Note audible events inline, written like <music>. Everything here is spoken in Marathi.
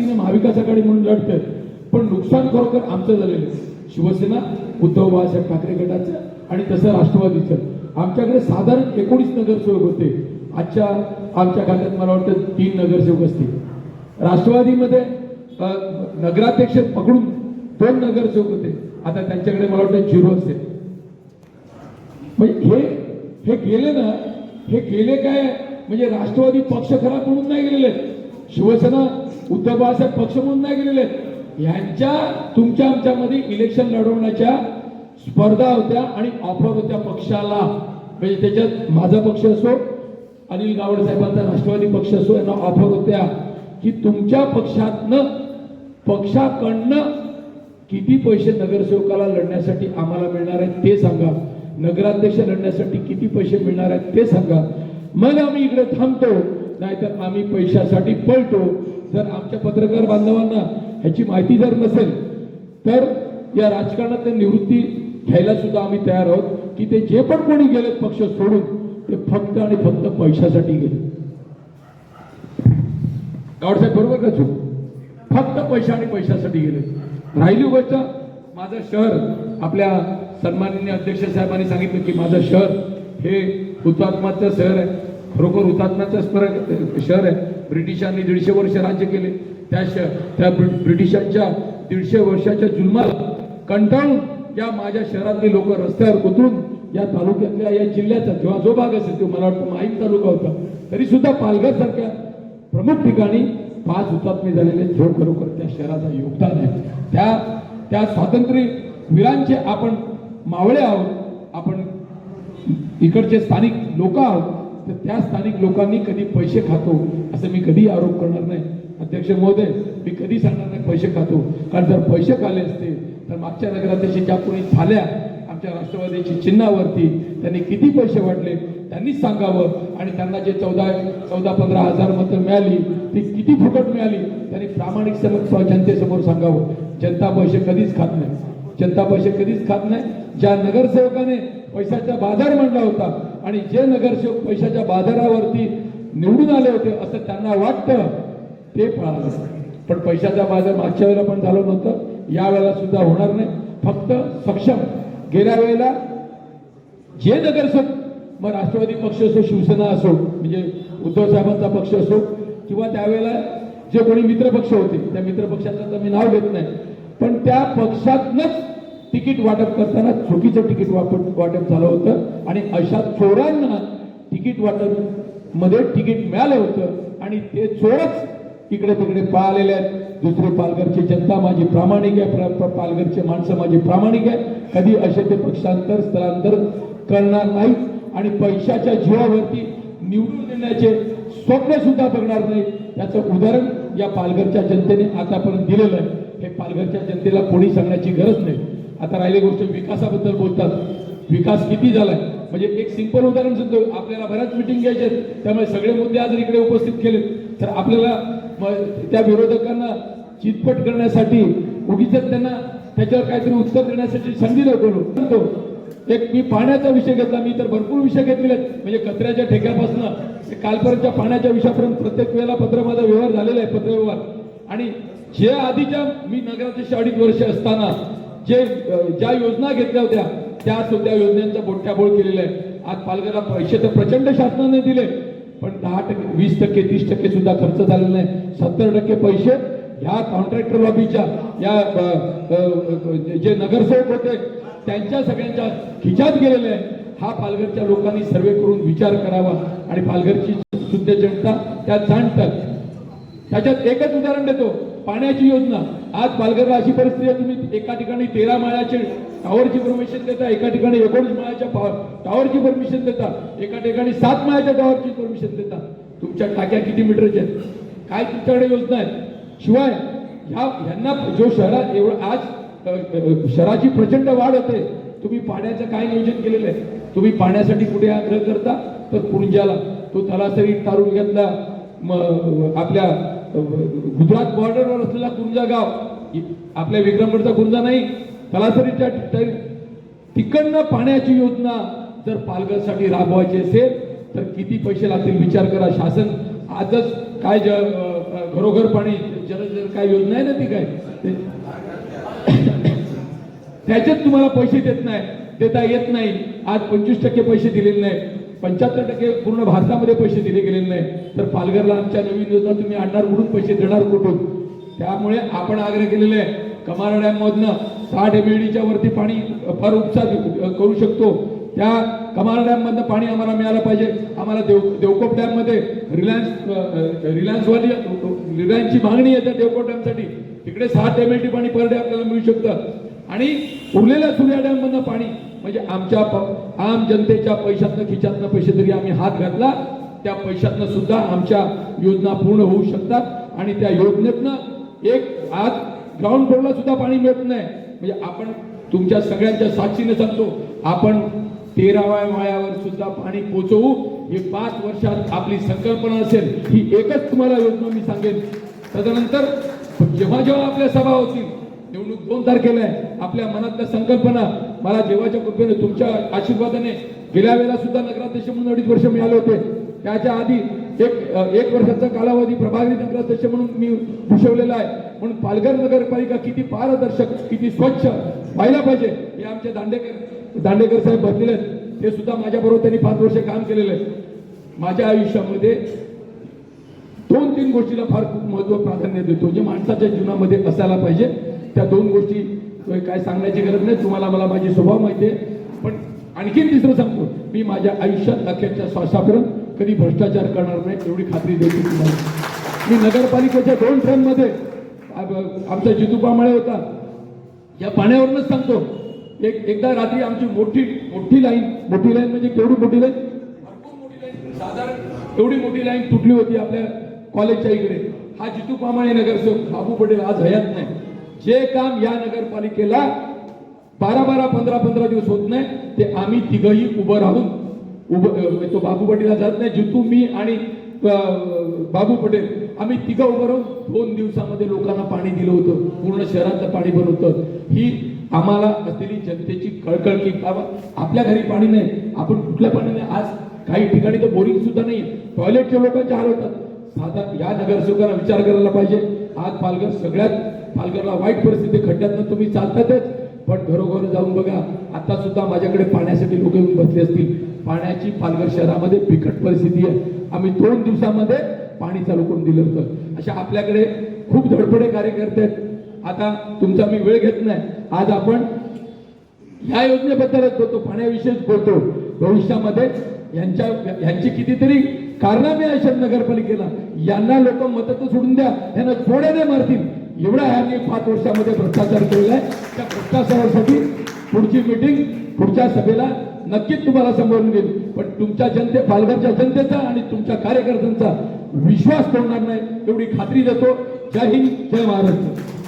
ताकदीने महाविकास आघाडी म्हणून लढतोय. पण नुकसान खरोखर आमचं झालेलं शिवसेना उद्धव बाळासाहेब ठाकरे गटाचं आणि तसं राष्ट्रवादीचं. आमच्याकडे साधारण एकोणीस नगरसेवक होते. आजच्या आमच्या खात्यात मला वाटतं तीन नगरसेवक असतील. राष्ट्रवादीमध्ये नगराध्यक्ष पकडून दोन नगरसेवक होते. आता त्यांच्याकडे मला वाटतं झिरो असेल. म्हणजे हे हे गेले ना हे गेले काय? म्हणजे राष्ट्रवादी पक्ष खराब म्हणून नाही गेलेले. शिवसेना उद्धव बाळासाहेब पक्ष म्हणून नाही गेलेले. यांच्या तुमच्या आमच्यामध्ये इलेक्शन लढवण्याच्या स्पर्धा होत्या आणि ऑफर होत्या पक्षाला. म्हणजे त्याच्यात माझा पक्ष असो अनिल गावड साहेबांचा राष्ट्रवादी पक्ष असो यांना ऑफर होत्या. की तुमच्या पक्षातनं पक्षाकडनं किती पैसे नगरसेवकाला लढण्यासाठी आम्हाला मिळणार आहेत ते सांगा. नगराध्यक्ष लढण्यासाठी किती पैसे मिळणार आहेत ते सांगा. मग आम्ही इकडे थांबतो नाहीतर आम्ही पैशासाठी पळतो. जर आमच्या पत्रकार बांधवांना ह्याची माहिती जर नसेल तर या राजकारणात निवृत्ती घ्यायला सुद्धा आम्ही तयार आहोत की ते जे पण कोणी गेलेत पक्ष सोडून ते फक्त आणि फक्त पैशासाठी गेले. गावडसाहेब बरोबर का चूक? फक्त पैसा आणि पैशासाठी गेले राहिली गोष्ट माझं शहर आपल्या सन्माननीय अध्यक्ष साहेबांनी सांगितलं की माझं शहर हे हुतात्माचं शहर आहे. खरोखर हुतात्म्याचं शहर आहे. ब्रिटिशांनी दीडशे वर्ष राज्य केले. त्या श त्या ब्रि- ब्रिटिशांच्या दीडशे वर्षाच्या जुलमाला कंटाळून या माझ्या शहरातले लोक रस्त्यावर उतरून या तालुक्यातल्या या जिल्ह्याचा किंवा जो भाग असेल तो मला वाटतं माहीत तालुका होता. तरी सुद्धा पालघर सारख्या प्रमुख ठिकाणी पाच हुतात्मे झालेले जो खरोखर त्या शहराचा योगदान आहे. त्या त्या स्वातंत्र्य वीरांचे आपण मावळे आहोत. आपण इकडचे स्थानिक लोक आहोत. तर त्या स्थानिक लोकांनी कधी पैसे खातो असं मी कधी आरोप करणार नाही. अध्यक्ष महोदय मी कधी सांगणार नाही पैसे खातो. कारण जर पैसे खाले असते तर मागच्या नगराध्यक्ष ज्या कोणी झाल्या आमच्या राष्ट्रवादीची चिन्हावरती त्यांनी किती पैसे वाटले त्यांनीच सांगावं. आणि त्यांना जे चौदा चौदा पंधरा हजार मतं मिळाली ती किती फुकट मिळाली त्यांनी प्रामाणिक समोर जनतेसमोर सांगावं. जनता पैसे कधीच खात नाही. जनता पैसे कधीच खात नाही. ज्या नगरसेवकाने पैशाचा बाजार मांडला होता. आणि जे नगरसेवक पैशाच्या बाजारावरती निवडून आले होते असं त्यांना वाटतं ते पाळलं पण पैशाचा बाजार मागच्या वेळेला पण झालं नव्हतं. यावेळेला सुद्धा होणार नाही. फक्त सक्षम. गेल्या वेळेला जे नगरसेवक मग राष्ट्रवादी पक्ष असो शिवसेना असो म्हणजे उद्धव साहेबांचा पक्ष असो किंवा त्यावेळेला जे कोणी मित्रपक्ष होते त्या मित्रपक्षाचं तर मी नाव घेत नाही. पण त्या पक्षातनच तिकीट वाटप करताना चुकीचं तिकीट वाटप वाटप झालं होतं आणि अशा चोरांना तिकीट वाटपमध्ये तिकीट मिळालं होतं आणि ते चोरच इकडे तिकडे पळालेले आहेत. दुसरे पालघरची जनता माझी प्रामाणिक आहे पालघरचे माणसं माझी प्रामाणिक आहे. कधी असे ते पक्षांतर स्थलांतर करणार नाहीत आणि पैशाच्या जीवावरती निवडून येण्याचे स्वप्न सुद्धा बघणार नाही. त्याचं उदाहरण या पालघरच्या जनतेने आतापर्यंत दिलेलं आहे. हे पालघरच्या जनतेला कोणी सांगण्याची गरज नाही. आता राहिली गोष्ट विकासाबद्दल बोलतात. विकास किती झालाय? म्हणजे एक सिंपल उदाहरण सांगतो. आपल्याला बऱ्याच मिटिंग घ्यायचे आहेत, त्यामुळे सगळे मुद्दे आज इकडे उपस्थित केले तर आपल्याला त्या विरोधकांना चितपट करण्यासाठी उगीच त्यांना त्याच्यावर काहीतरी उत्तर देण्यासाठी संधी नव्हतो एक मी पाण्याचा विषय घेतला. मी तर भरपूर विषय घेतलेले आहेत. म्हणजे कचऱ्याच्या ठेक्यापासून कालपर्यंतच्या पाण्याच्या विषयापर्यंत प्रत्येक वेळेला पत्र माझा व्यवहार झालेला आहे पत्रव्यवहार. आणि जे आधीच्या मी नगराध्यक्ष अडीच वर्ष असताना जे ज्या योजना घेतल्या होत्या त्या सुद्धा योजनांचा बोट्याबोळ केलेला आहे आज पालघरला पैसे तर प्रचंड शासनाने दिले पण दहा टक्के वीस टक्के तीस टक्के सुद्धा खर्च झालेला नाही सत्तर टक्के पैसे ह्या कॉन्ट्रॅक्टर लॉबीच्या या जे नगरसेवक होते त्यांच्या सगळ्यांच्या खिचात गेलेले आहे हा पालघरच्या लोकांनी सर्वे करून विचार करावा आणि पालघरची सुद्धा जनता त्यात जाणतात त्याच्यात एकच उदाहरण देतो. पाण्याची योजना. आज पालघरला अशी परिस्थिती आहे तुम्ही एका ठिकाणी तेरा माळ्याचे टॉवरची परमिशन देता एका ठिकाणी एकोणीस माळ्याच्या पा- टॉवरची परमिशन देता एका ठिकाणी सात माळ्याच्या टॉवरची परमिशन देता. तुमच्या टाक्या किती मीटरच्या आहेत? काय तुमच्याकडे योजना आहेत शिवाय ह्या ह्यांना जो शहरात एवढं आज शहराची प्रचंड वाढ होते तुम्ही पाण्याचं काय नियोजन केलेलं आहे? तुम्ही पाण्यासाठी कुठे आग्रह करता? तर कुंजाला तो तलासरी घेतला. मग आपल्या गुजरात बॉर्डरवर असलेला कुंजा गाव. आपल्या विक्रमगडचा कुंजा नाही. तलासरीच्या तिकडनं पाण्याची योजना जर पालघरसाठी राबवायची असेल तर किती पैसे लागतील विचार करा. शासन आजच काय ज घरोघर पाणी जर जर काय योजना आहे ना ती काय? <coughs> त्याच्यात तुम्हाला पैसे देत नाही देता येत नाही. आज पंचवीस टक्के पैसे दिलेले नाही. पंच्याहत्तर टक्के पूर्ण भारतामध्ये पैसे दिले गेलेले नाही. तर पालघरला आमच्या नवीन योजना तुम्ही आणणार कुठून पैसे देणार कुठून? त्यामुळे आपण आग्रह केलेले आहे कमारा डॅममधनं साठ एम एमएडीच्या वरती पाणी फार उपसा करू शकतो. त्या कमाल डॅममधनं पाणी आम्हाला मिळालं पाहिजे. आम्हाला देव देवकोप डॅममध्ये रिलायन्स रिलायन्सवाली रिलायन्सची मागणी आहे त्या देवकोप डॅमसाठी. तिकडे साठ एम एल टी पाणी पर डे आपल्याला मिळू शकतं. आणि उरलेल्या सूर्या डॅममधनं पाणी म्हणजे आमच्या आम जनतेच्या पैशातनं खिशातनं पैसे जरी आम्ही हात घातला त्या पैशातनं सुद्धा आमच्या योजना पूर्ण होऊ शकतात. आणि त्या योजनेतनं एक आज ग्राउंड फ्लोरला सुद्धा पाणी मिळत नाही. म्हणजे आपण तुमच्या सगळ्यांच्या साक्षीने सांगतो आपण तेराव्या माळ्यावर सुद्धा पाणी पोचवू. हे पाच वर्षात आपली संकल्पना असेल ही एकच तुम्हाला योजना मी सांगेन. तदनंतर जेव्हा जेव्हा आपल्या सभा होतील निवडणूक दोन तारखेला आहे. आपल्या मनातल्या संकल्पना मला जेवाच्या कृपेने तुमच्या आशीर्वादाने गेल्या वेळेला सुद्धा नगराध्यक्ष म्हणून अडीच वर्ष मिळाले होते. त्याच्या आधी एक एक वर्षाचा कालावधी प्रभारी नगराध्यक्ष म्हणून मी भूषवलेला आहे. म्हणून पालघर नगरपालिका किती पारदर्शक किती स्वच्छ व्हायला पाहिजे हे आमचे दांडेकर दांडेकर साहेब भरलेले आहेत. ते सुद्धा माझ्याबरोबर त्यांनी पाच वर्ष काम केलेलं आहे माझ्या आयुष्यामध्ये दोन तीन गोष्टीला फार खूप महत्त्व प्राधान्य देतो जे माणसाच्या जीवनामध्ये असायला पाहिजे. त्या दोन गोष्टी काय सांगण्याची गरज नाही. तुम्हाला मला माझी स्वभाव माहिती आहे. पण आणखीन तिसरं सांगतो मी माझ्या आयुष्यात अखेरच्या श्वासापर्यंत कधी भ्रष्टाचार करणार नाही एवढी खात्री देतो तुम्हाला. मी नगरपालिकेच्या दोन ट्रेनमध्ये आमचा जितू पामाळे होता. या पाण्यावरूनच सांगतो एक एकदा रात्री आमची मोठी मोठी लाईन मोठी लाईन म्हणजे केवढी मोठी लाईन? भरपूर मोठी लाईन. साधारण एवढी मोठी लाईन तुटली होती आपल्या कॉलेजच्या इकडे. हा जितू पामाळे नगरसेवक बाबू पटेल आज हयात नाही. जे काम या नगरपालिकेला बारा बारा पंधरा पंधरा दिवस होत नाही ते आम्ही तिघही उभं राहून उभं तो बाबू पटेलला जात नाही जितू मी आणि बाबू पटेल आम्ही तिघं उभं राहून दोन दिवसामध्ये लोकांना पाणी दिलं होतं पूर्ण शहरातलं पाणी पण होतं. ही आम्हाला असलेली जनतेची कळकळ की बाबा आपल्या घरी पाणी नाही आपण कुठल्या पाणी नाही आज काही ठिकाणी तर बोरिंग सुद्धा नाही टॉयलेटच्या लोकांचे हाल होतात साधा या नगरसेवकांना विचार करायला पाहिजे. आज पालघर सगळ्यात पालघरला वाईट परिस्थिती खड्ड्यातनं तुम्ही चालतातच. पण घरोघर जाऊन बघा आता सुद्धा माझ्याकडे पाण्यासाठी लोक येऊन बसले असतील. पाण्याची पालघर शहरामध्ये बिकट परिस्थिती आहे. आम्ही दोन दिवसामध्ये पाणी चालू करून दिलं होतं. अशा आपल्याकडे खूप धडपडे कार्यकर्ते आहेत. आता तुमचा मी वेळ घेत नाही. आज आपण ह्या योजनेबद्दलच बोलतो पाण्याविषयीच बोलतो. भविष्यामध्ये यांच्या यांची कितीतरी कारनामे आहेत नगरपालिकेला यांना लोक मत सोडून द्या यांना नाही मारतील. एवढा ह्यांनी पाच वर्षामध्ये भ्रष्टाचार केलेला आहे. त्या भ्रष्टाचारासाठी पुढची मीटिंग पुढच्या सभेला नक्कीच तुम्हाला समोरून देईल. पण तुमच्या जनते पालघरच्या जनतेचा आणि तुमच्या कार्यकर्त्यांचा विश्वास तोडणार नाही एवढी खात्री देतो. जय हिंद जय महाराष्ट्र.